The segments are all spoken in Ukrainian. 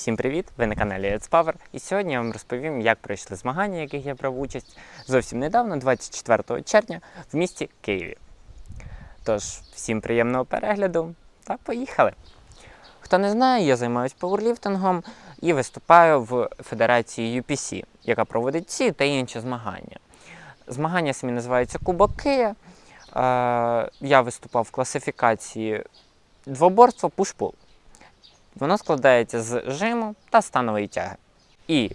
Всім привіт! Ви на каналі Let's Power. І сьогодні я вам розповім, як пройшли змагання, в яких я брав участь зовсім недавно, 24 червня, в місті Києві. Тож, всім приємного перегляду та поїхали! Хто не знає, я займаюся пауерліфтингом і виступаю в федерації UPC, яка проводить ці та інші змагання. Змагання самі називаються Кубок Кия. Е, Я виступав в класифікації двоборство пуш-пул. Воно складається з жиму та станової тяги. І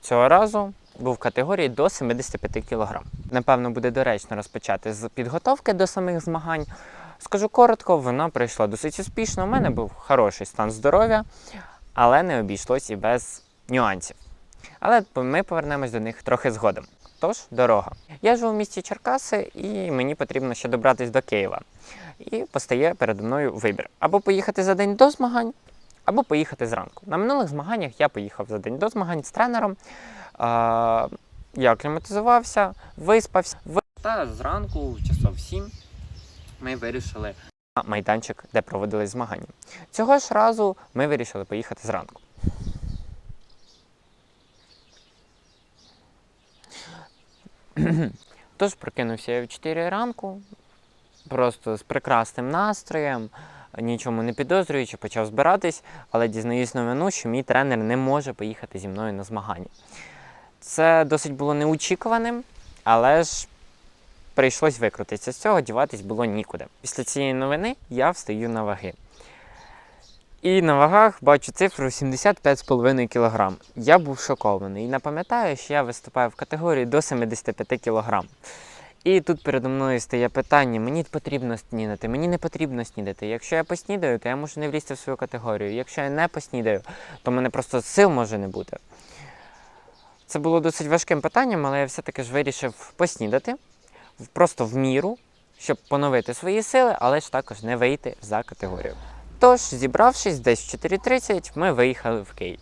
цього разу був в категорії до 75 кг. Напевно, буде доречно розпочати з підготовки до самих змагань. Скажу коротко, вона пройшла досить успішно. У мене був хороший стан здоров'я, але не обійшлось і без нюансів. Але ми повернемось до них трохи згодом. Тож, дорога. Я живу в місті Черкаси, і мені потрібно ще добратись до Києва. І постає передо мною вибір: або поїхати за день до змагань, або поїхати зранку. На минулих змаганнях я поїхав за день до змагань з тренером. Я акліматизувався, виспався. Ви- Та зранку, часов 7, ми вирішили на майданчик, де проводились змагання. Цього ж разу ми вирішили поїхати зранку. Тож прокинувся я в 4 ранку, просто з прекрасним настроєм, нічому не підозрюючи, почав збиратись, але дізнаюсь новину, що мій тренер не може поїхати зі мною на змагання. Це досить було неочікуваним, але ж прийшлось викрутитися з цього, діватись було нікуди. Після цієї новини я встаю на ваги. І на вагах бачу цифру 75,5 кг. Я був шокований і не пам'ятаю, що я виступаю в категорії до 75 кг. І тут передо мною стає питання: мені потрібно снідати, мені не потрібно снідати. Якщо я поснідаю, то я можу не влізти в свою категорію. Якщо я не поснідаю, то мене просто сил може не бути. Це було досить важким питанням, але я все-таки ж вирішив поснідати просто в міру, щоб поновити свої сили, але ж також не вийти за категорію. Тож, зібравшись десь в 4.30, ми виїхали в Київ.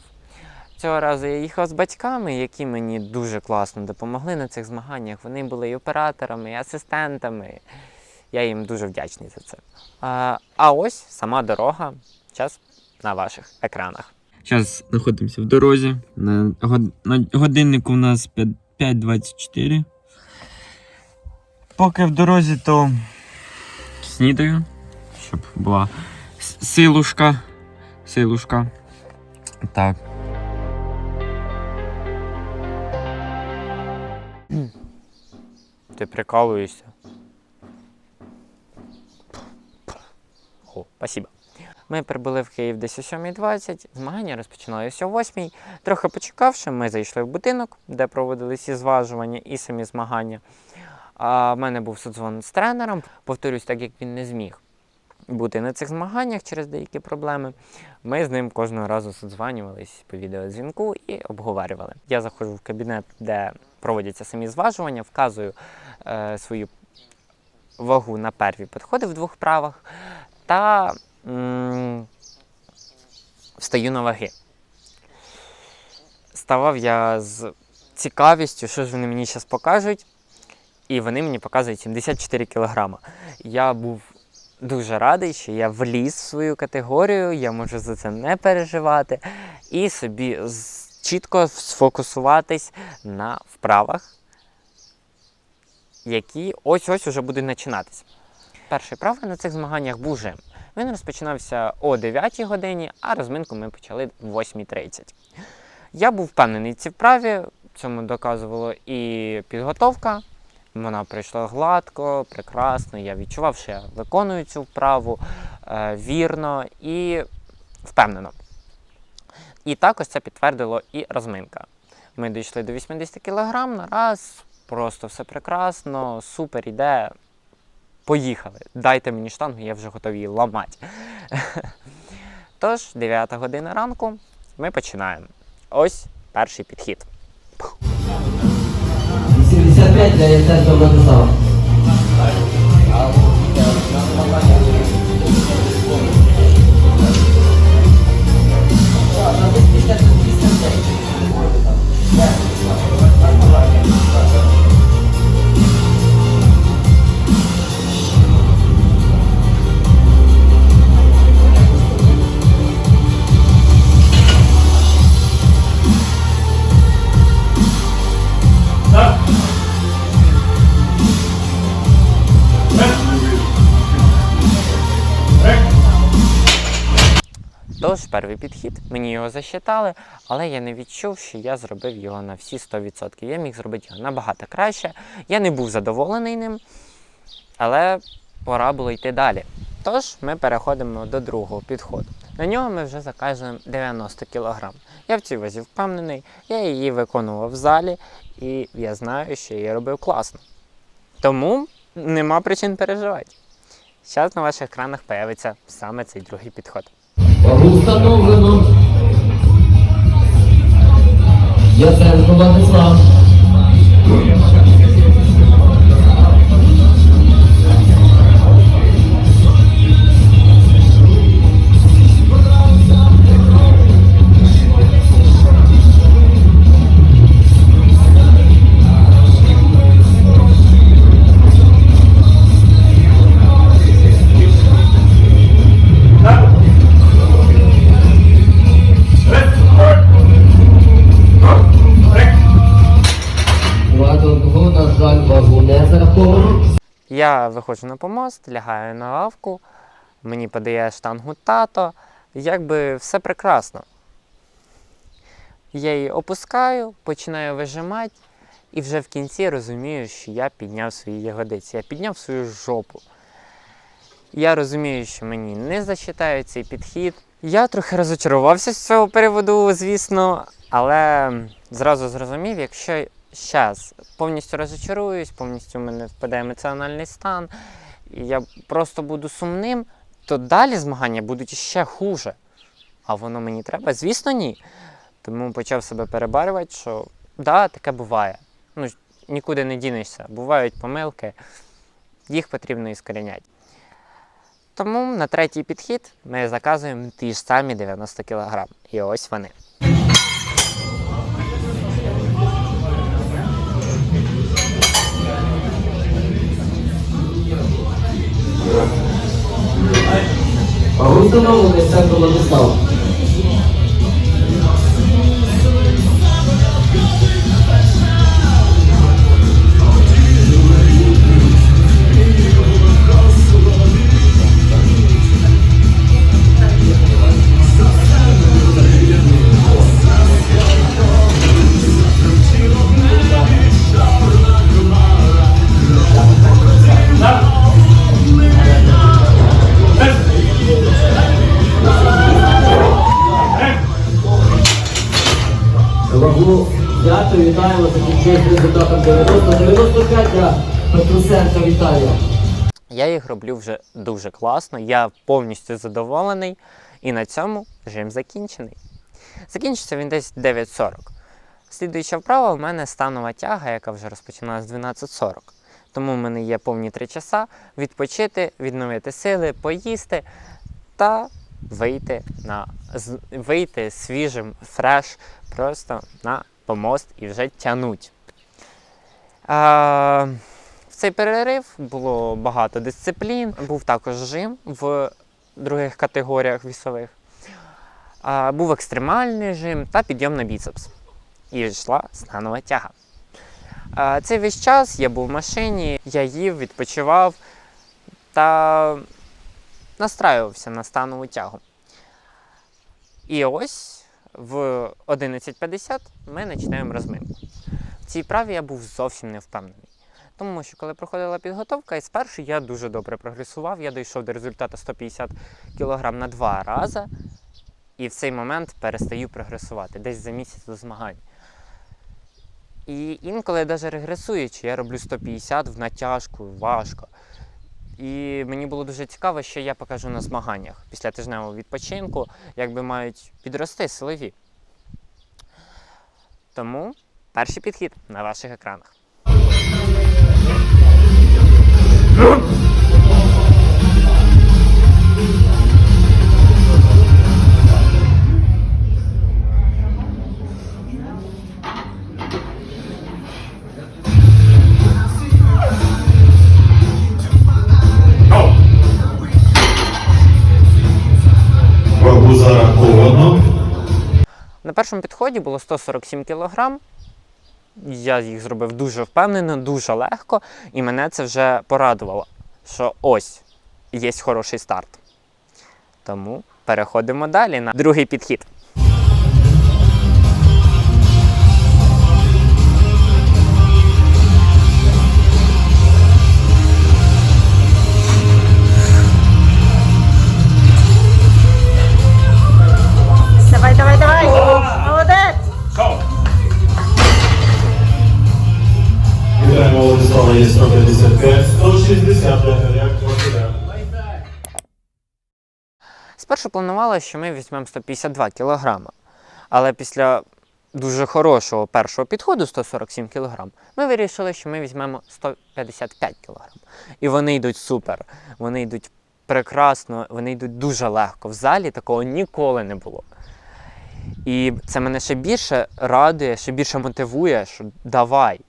Цього разу я їхав з батьками, які мені дуже класно допомогли на цих змаганнях. Вони були і операторами, і асистентами. Я їм дуже вдячний за це. А, а ось сама дорога. Час на ваших екранах. Зараз знаходимося в дорозі. На, год- на годиннику у нас 5.24. Поки в дорозі, то снідаю, щоб була силушка. Силушка. Так. Ти прикалуєшся. О, спасибо. Ми прибули в Київ десь о 7.20, змагання розпочиналися о 8.00. Трохи почекавши, ми зайшли в будинок, де проводились і зважування, і самі змагання. А в мене був содзвон з тренером. Повторюсь, так як він не зміг бути на цих змаганнях через деякі проблеми. Ми з ним кожного разу содзванювались по відеодзвінку і обговорювали. Я заходжу в кабінет, де проводяться самі зважування, вказую е, свою вагу на перві підходи в двох вправах та м, встаю на ваги. Ставав я з цікавістю, що ж вони мені зараз покажуть, і вони мені показують 74 кілограма. Я був дуже радий, що я вліз в свою категорію, я можу за це не переживати і собі чітко сфокусуватись на вправах, які ось-ось уже будуть починатися. Перший вправа на цих змаганнях був жим. Він розпочинався о 9 годині, а розминку ми почали в 8.30. Я був впевнений в цій вправі, цьому доказувала і підготовка. Вона пройшла гладко, прекрасно. Я відчував, що я виконую цю вправу е, вірно і впевнено. І також це підтвердило і розминка. Ми дійшли до 80 кг на раз, просто все прекрасно, супер іде. Поїхали. Дайте мені штангу, я вже готовий її ламати. Тож, 9 година ранку, ми починаємо. Ось перший підхід. United sa Sobrang Sobrang Тож, перший підхід, мені його засчитали, але я не відчув, що я зробив його на всі 100%. Я міг зробити його набагато краще. Я не був задоволений ним, але пора було йти далі. Тож ми переходимо до другого підходу. На нього ми вже заказуємо 90 кг. Я в цій вазі впевнений, я її виконував в залі, і я знаю, що її робив класно. Тому нема причин переживати. Зараз на ваших екранах появиться саме цей другий підход. Встановлено. Яценко Владислав. Я виходжу на помост, лягаю на лавку, мені подає штангу тато, якби все прекрасно. Я її опускаю, починаю вижимати, і вже в кінці розумію, що я підняв свої ягодиці, я підняв свою жопу. Я розумію, що мені не засчитають цей підхід. Я трохи розочарувався з цього переводу, звісно, але зразу зрозумів, якщо зараз повністю розочаруюсь, повністю в мене впаде емоціональний стан, і я просто буду сумним, то далі змагання будуть ще хуже. А воно мені треба? Звісно, ні. Тому почав себе перебарювати, що да, таке буває. Ну, нікуди не дінешся. Бувають помилки, їх потрібно іскоріняти. Тому на третій підхід ми заказуємо ті ж самі 90 кг. І ось вони. Я їх роблю вже дуже класно, я повністю задоволений, і на цьому жим закінчений. Закінчиться він десь 9.40. Слідуюча вправа в мене станова тяга, яка вже розпочиналася з 12.40. Тому в мене є повні 3 часа відпочити, відновити сили, поїсти та вийти, на, вийти свіжим, фреш, просто на помост і вже тянуть. А, в цей перерив було багато дисциплін, був також жим в других категоріях вісових. Був екстремальний жим та підйом на біцепс. І йшла станова тяга. Цей весь час я був в машині, я їв, відпочивав та настраювався на станову тягу. І ось в 11.50 ми починаємо розминку. В цій праві я був зовсім не впевнений. Тому що коли проходила підготовка, і спершу я дуже добре прогресував, я дійшов до результату 150 кг на два рази, і в цей момент перестаю прогресувати десь за місяць до змагань. І інколи навіть регресуючи, я роблю 150 в натяжку, важко. І мені було дуже цікаво, що я покажу на змаганнях після тижневого відпочинку, якби мають підрости силові. Тому перший підхід на ваших екранах. На першому підході було 147 кг. Я їх зробив дуже впевнено, дуже легко, і мене це вже порадувало, що ось є хороший старт. Тому переходимо далі на другий підхід. Планувала, що ми візьмемо 152 кг, але після дуже хорошого першого підходу 147 кг, ми вирішили, що ми візьмемо 155 кг. І вони йдуть супер, вони йдуть прекрасно, вони йдуть дуже легко. В залі такого ніколи не було. І це мене ще більше радує, ще більше мотивує, що давай.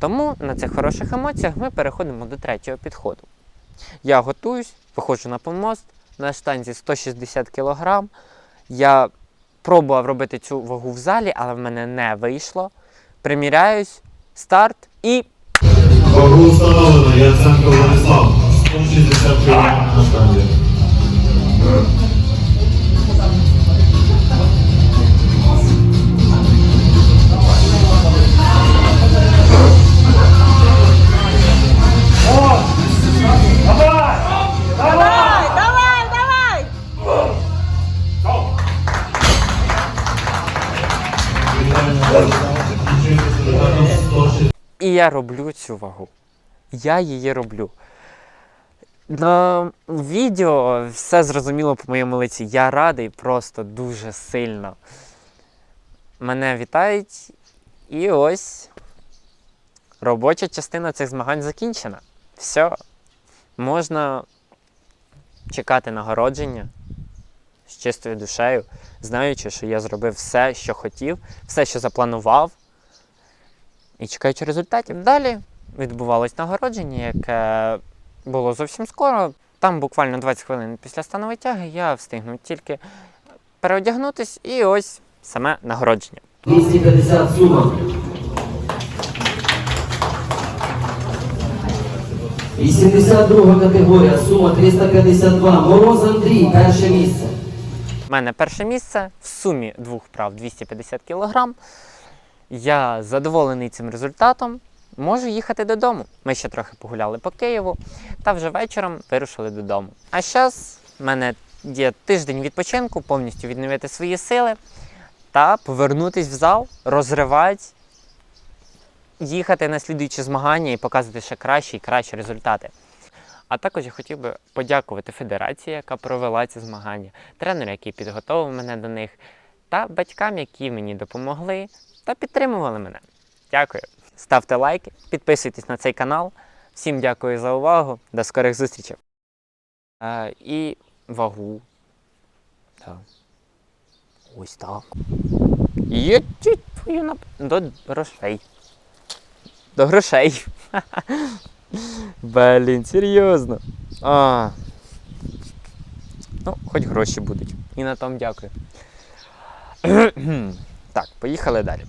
Тому на цих хороших емоціях ми переходимо до третього підходу. Я готуюсь, виходжу на помост, на штанзі 160 кг. Я пробував робити цю вагу в залі, але в мене не вийшло. Приміряюсь, старт і Вагу встановлено я Яценко Владислав, 160 кг на штанді. Я роблю цю вагу. Я її роблю. На відео все зрозуміло по моєму лиці. Я радий просто дуже сильно. Мене вітають. І ось робоча частина цих змагань закінчена. Все. Можна чекати нагородження з чистою душею, знаючи, що я зробив все, що хотів, все, що запланував і чекаючи результатів. Далі відбувалось нагородження, яке було зовсім скоро. Там буквально 20 хвилин після станової тяги я встигнув тільки переодягнутись і ось саме нагородження. 250 сума. 82 категорія, сума 352. Мороз Андрій, перше місце. У мене перше місце в сумі двох прав 250 кг. Я задоволений цим результатом. Можу їхати додому. Ми ще трохи погуляли по Києву та вже вечором вирушили додому. А зараз в мене є тиждень відпочинку, повністю відновити свої сили та повернутись в зал, розривати, їхати на слідуючі змагання і показувати ще кращі і кращі результати. А також я хотів би подякувати федерації, яка провела ці змагання, тренеру, який підготовив мене до них, та батькам, які мені допомогли та підтримували мене. Дякую. Ставте лайки, підписуйтесь на цей канал. Всім дякую за увагу. До скорих зустрічей. Е, і вагу. Так. Ось так. Є твою нап... До грошей. До грошей. Блін, серйозно. А. Ну, хоч гроші будуть. І на тому дякую. так, поїхали далі.